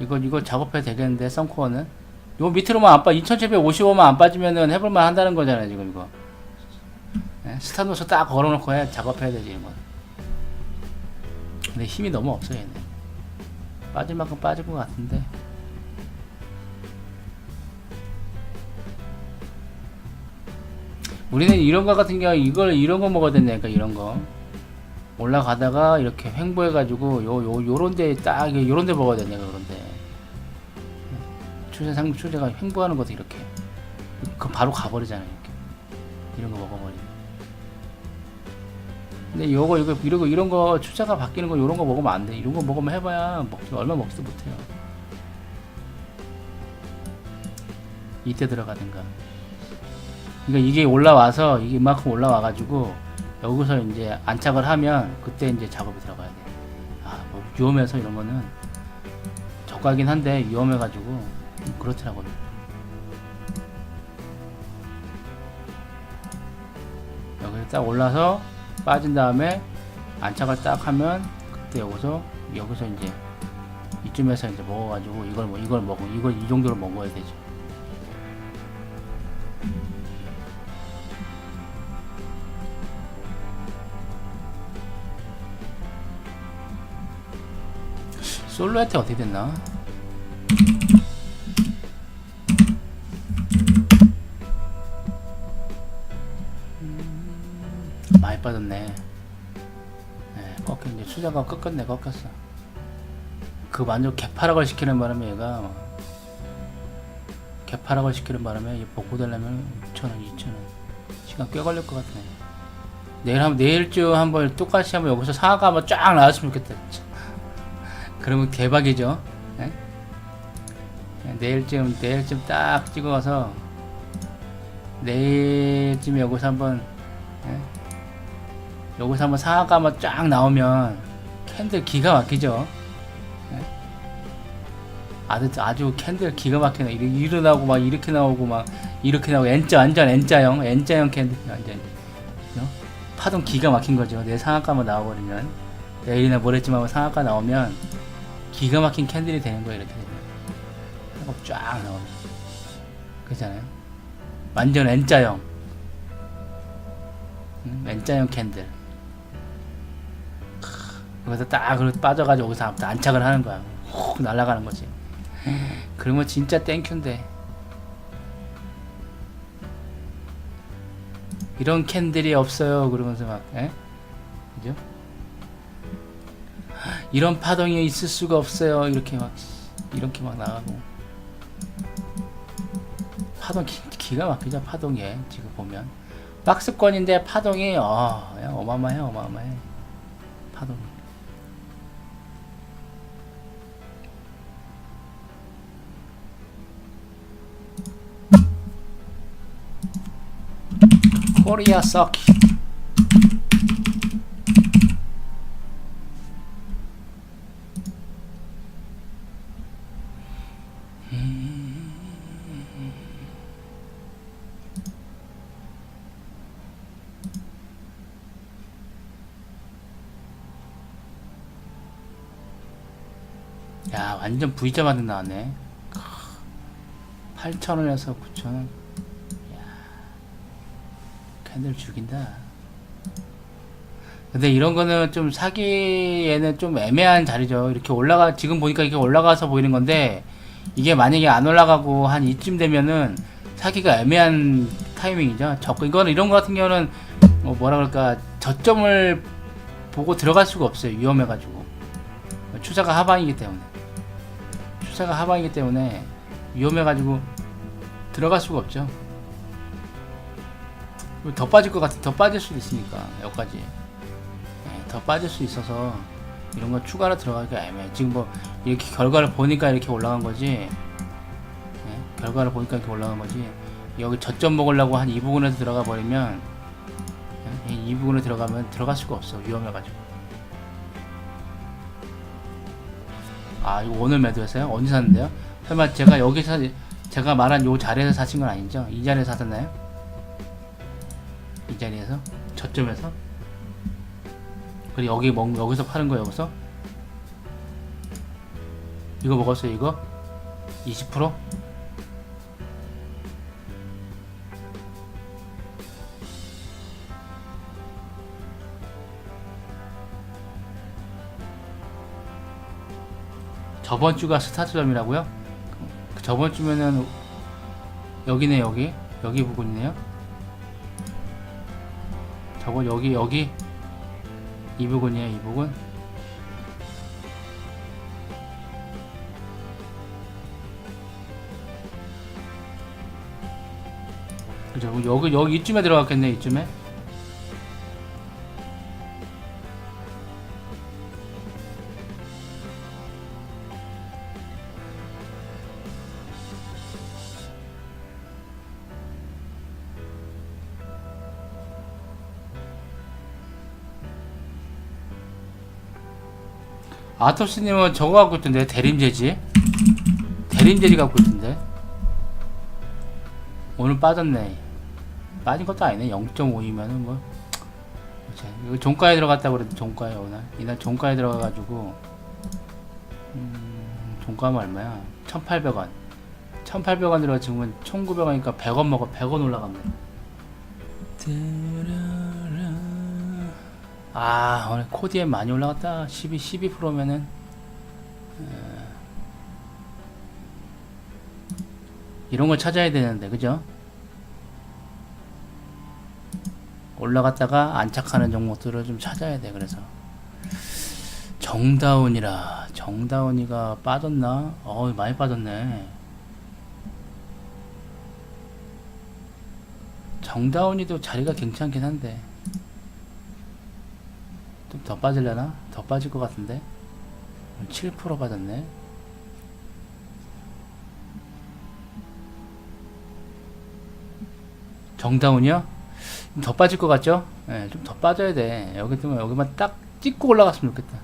이거 이거 작업해도 되겠는데 썬코어는? 요 밑으로만 안 빠, 2755만 안 빠지면은 해볼만 한다는 거잖아요 지금 이거. 예? 스타노스 딱 걸어놓고 해 작업해야 되지 이거. 근데 힘이 너무 없어 얘네 빠질 만큼 빠질 것 같은데. 우리는 이런 거 같은 경우 이걸 이런 거 먹어야 된다니까 이런 거 올라가다가 이렇게 횡보해가지고 요 요 요런 데딱 요런 데 먹어야 된다 요런 데. 추세 상 추세가 횡보하는 것도 이렇게. 그 바로 가버리잖아요 이렇게. 이런 거 먹어버리면. 근데 요거 이거 이런 거 이런 거 추세가 바뀌는 거 이런 거 먹으면 안 돼. 이런 거 먹으면 해봐야 먹지 얼마 먹지도 못해요. 이때 들어가든가. 그러니까 이게 올라와서 이게 이만큼 올라와가지고 여기서 이제 안착을 하면 그때 이제 작업이 들어가야 돼. 아, 뭐 위험해서 이런 거는 저가긴 한데 위험해가지고 좀 그렇더라고요. 여기 딱 올라서 빠진 다음에 안착을 딱 하면 그때 여기서 여기서 이제 이쯤에서 이제 먹어가지고 이걸 뭐 이걸 먹어 이걸 이 정도로 먹어야 되죠. 솔로 혜택 어떻게 됐나? 음, 많이 빠졌네. 네, 꺾여 이제 수자가 꺾였네, 꺾였어. 그 완전 개파락을 시키는 바람에 얘가 막 개파락을 시키는 바람에 얘 복구되려면 6천원, 2천원 시간 꽤 걸릴 것 같네. 내일 한 내일쯤 한번 똑같이 한번 여기서 사과가 한번 쫙 나왔으면 좋겠다. 그러면 대박이죠. 예? 내일쯤 내일쯤 딱 찍어서 내일쯤 여기서 한번 예? 여기서 한번 한번 쫙 나오면 캔들 기가 막히죠. 예? 아주 아주 캔들 기가 막히네. 이렇게 일어나고 막 이렇게 나오고 막 이렇게 나오고 N자 완전 N자형 N자형 캔들 완전 어? 파동 기가 막힌 거죠. 내 상한가만 나와버리면 내일이나 모레쯤 하면 상한가 나오면 기가 막힌 캔들이 되는 거예요 이렇게 되면. 쫙 나오면 그렇잖아요. 완전 N자형. 음, N자형 캔들. 크, 여기서 딱 빠져가지고 여기서 안착을 하는 거야. 훅 날아가는 거지. 그러면 진짜 땡큐인데. 이런 캔들이 없어요. 그러면서 막 에? 그죠? 이런 파동이 있을 수가 없어요. 이렇게 막 이렇게 막 나가고. 파동 기, 기가 막히죠 파동이 지금 보면. 박스권인데 파동이 어 야, 어마어마해 어마어마해. 파동이. 코리아 서킷 야 완전 V자 만든 나왔네. 8,000원에서 9,000원. 야 캔들 죽인다. 근데 이런 거는 좀 사기에는 좀 애매한 자리죠. 이렇게 올라가 지금 보니까 이게 올라가서 보이는 건데 이게 만약에 안 올라가고 한 이쯤 되면은 사기가 애매한 타이밍이죠. 저 이거는 이런 거 같은 경우는 뭐 뭐라 그럴까 저점을 보고 들어갈 수가 없어요 위험해가지고. 추자가 하방이기 때문에 추세가 하방이기 때문에 위험해가지고 들어갈 수가 없죠. 더 빠질 것 같은 더 빠질 수도 있으니까 여기까지 네, 더 빠질 수 있어서 이런 거 추가로 들어가기가 애매해. 지금 뭐 이렇게 결과를 보니까 이렇게 올라간 거지. 네, 결과를 보니까 이렇게 올라간 거지. 여기 저점 먹으려고 한 이 부분에서 들어가 버리면 네, 이 부분에 들어가면 들어갈 수가 없어 위험해가지고. 아 이거 오늘 매도했어요? 어디 샀는데요? 설마 제가 여기서 제가 말한 요 자리에서 사신 건 아니죠? 이 자리에서 사셨나요? 이 자리에서? 저점에서? 그리고 여기 먹 여기서 파는 거 여기서? 이거 먹었어요 이거? 20%? 저번 주가 스타트점이라고요? 그 저번 주면은 여기네 여기 여기 부분이네요. 저거 여기 여기 이 부분이에요 이 부분. 그죠 여기 여기 이쯤에 들어갔겠네 이쯤에. 아토스님은 저거 갖고 있던데 대림재지? 대림재지 갖고 있던데? 오늘 빠졌네. 빠진 것도 아니네. 0.5이면은 뭐. 자, 이거 종가에 들어갔다 그래도 종가에 오늘. 이날 종가에 들어가가지고 음, 종가면 얼마야? 1800원. 1800원 들어가 지금은 1900원이니까 100원 먹어. 100원 올라갔네 아 오늘 코디에 많이 올라갔다 12 12%면은 이런 걸 찾아야 되는데 그죠? 올라갔다가 안착하는 종목들을 좀 찾아야 돼 그래서 정다운이라 정다운이가 빠졌나? 어 많이 빠졌네 정다운이도 자리가 괜찮긴 한데 좀 더 빠질려나? 더 빠질 것 같은데 7% 빠졌네 정다운이요? 좀 더 빠질 것 같죠? 예, 좀더 빠져야 돼. 여기 뜨면 여기만 딱 찍고 올라갔으면 좋겠다.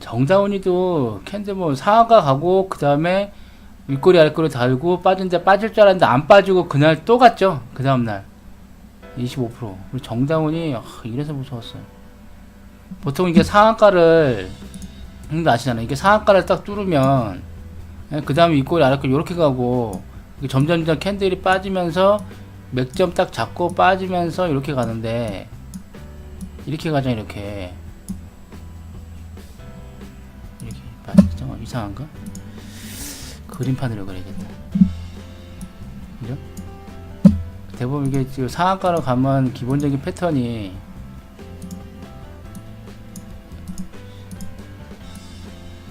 정다운이도 캔들 뭐 상하가 가고 그 다음에 윗꼬리 아랫꼬리 달고 빠진데 빠질 줄 알았는데 안 빠지고 그날 또 갔죠. 그 다음날 25% 우리 정다운이 아, 이래서 무서웠어요. 보통 이게 상한가를 형도 아시잖아요. 이게 상한가를 딱 뚫으면 그 다음에 윗꼬리 아랫꼬리 이렇게 가고 점점 점 캔들이 빠지면서 맥점 딱 잡고 빠지면서 이렇게 가는데 이렇게 가잖아 이렇게 이렇게 빠지죠 이상한가? 그림판으로 그려야겠다? 대부분 이게 지금 상한가로 가면 기본적인 패턴이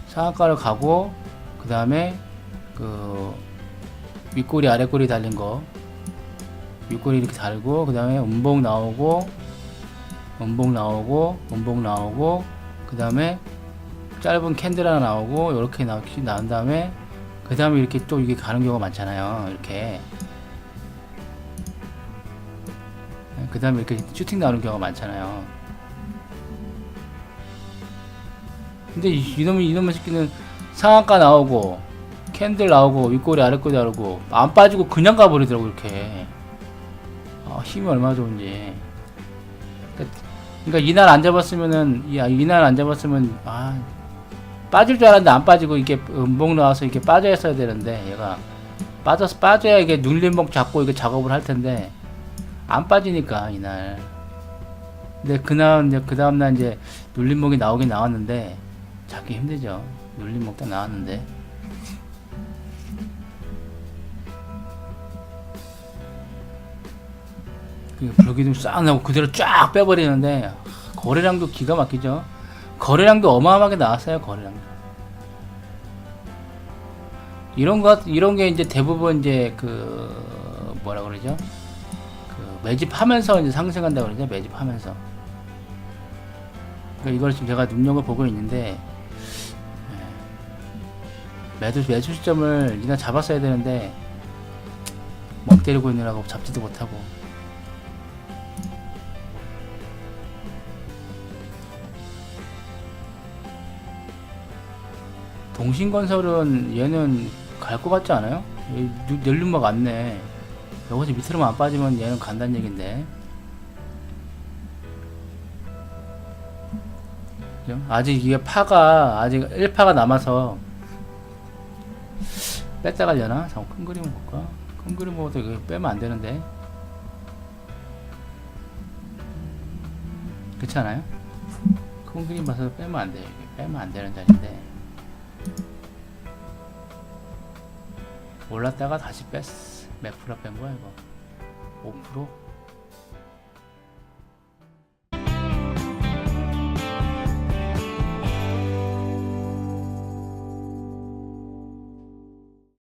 상한가를 가고 그 다음에 그 윗꼬리 아랫꼬리 달린 거 윗꼬리 이렇게 달고 그 다음에 음봉 나오고 음봉 나오고 음봉 나오고 그 다음에 짧은 캔들 하나 나오고 이렇게 나온 다음에 그 다음에 이렇게 또 이게 가는 경우가 많잖아요 이렇게 그 다음에 이렇게 슈팅 나오는 경우가 많잖아요. 근데 이- 이놈의 새끼는 상한가 나오고 캔들 나오고 윗꼬리 아랫꼬리 나오고 안 빠지고 그냥 가버리더라고 이렇게. 아, 힘이 얼마나 좋은지. 그러니까 이날 안 잡았으면은 야 이날 안 잡았으면 아 빠질 줄 알았는데 안 빠지고 이게 음봉 나와서 이렇게 빠져 있어야 되는데 얘가 빠져서 빠져야 이게 눌림목 잡고 이게 작업을 할 텐데 안 빠지니까 이날 근데 그날 이제 그 다음 날 이제 눌림목이 나오긴 나왔는데 잡기 힘들죠 눌림목 딱 나왔는데 그 벽이 싹 나고 그대로 쫙 빼버리는데 하, 거래량도 기가 막히죠. 거래량도 어마어마하게 나왔어요. 거래량. 이런 것 이런 게 이제 대부분 이제 그 뭐라 그러죠? 그 매집하면서 이제 상승한다 그러죠. 매집하면서. 그러니까 이걸 지금 제가 눈여겨 보고 있는데 예. 매도 매수 시점을 이나 잡았어야 되는데 멍 때리고 있느라고 잡지도 못하고. 동신건설은 얘는 갈 것 같지 않아요? 낼름막 안네 여기서 밑으로만 안 빠지면 얘는 간다는 얘긴데? 아직 이게 파가 아직 1파가 남아서 뺐다 가려나? 잠깐 큰 그림 볼까? 큰 그림 보고도 이거 빼면 안 되는데 그렇지 않아요? 큰 그림 봐서 빼면 안 돼요 이게 빼면 안 되는 자리인데 올랐다가 다시 뺐어 몇 프로 뺀 거야 이거 5%?